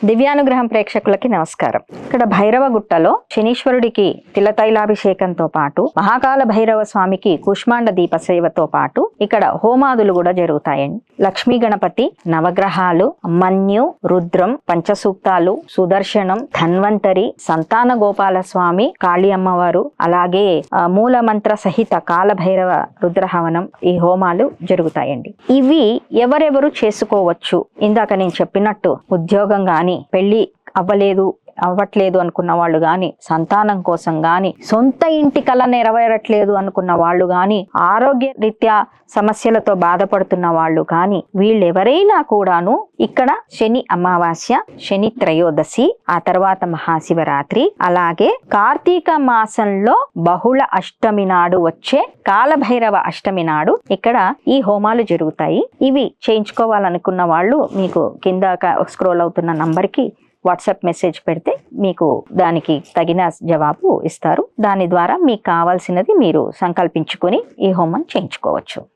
దివ్యానుగ్రహం ప్రేక్షకులకి నమస్కారం. ఇక్కడ భైరవ గుట్టలో శనీశ్వరుడికి తిలతైలాభిషేకంతో పాటు మహాకాల భైరవ స్వామికి కుష్మాండ దీప సేవతో పాటు ఇక్కడ హోమాదులు కూడా జరుగుతాయండి. లక్ష్మీ గణపతి నవగ్రహాలు మన్యు రుద్రం పంచసూక్తాలు సుదర్శనం ధన్వంతరి సంతాన గోపాల స్వామి కాళీ అమ్మవారు అలాగే మూల మంత్ర సహిత కాలభైరవ రుద్రహవనం ఈ హోమాలు జరుగుతాయండి. ఇవి ఎవరెవరు చేసుకోవచ్చు? ఇందాక నేను చెప్పినట్టు ఉద్యోగం గాని పెళ్ళి అవ్వలేదు అవ్వట్లేదు అనుకున్న వాళ్ళు గాని సంతానం కోసం గాని సొంత ఇంటి కళ నెరవేరట్లేదు అనుకున్న వాళ్ళు గాని ఆరోగ్య రీత్యా సమస్యలతో బాధపడుతున్న వాళ్ళు కానీ వీళ్ళెవరైనా కూడాను ఇక్కడ శని అమావాస్య శని త్రయోదశి ఆ తర్వాత మహాశివరాత్రి అలాగే కార్తీక మాసంలో బహుళ అష్టమి నాడు వచ్చే కాలభైరవ అష్టమి నాడు ఇక్కడ ఈ హోమాలు జరుగుతాయి. ఇవి చేయించుకోవాలనుకున్న వాళ్ళు మీకు కింద స్క్రోల్ అవుతున్న నంబర్కి వాట్సాప్ మెసేజ్ పెడితే మీకు దానికి తగిన జవాబు ఇస్తారు. దాని ద్వారా మీకు కావాల్సినది మీరు సంకల్పించుకొని ఈ హోమం చేయించుకోవచ్చు.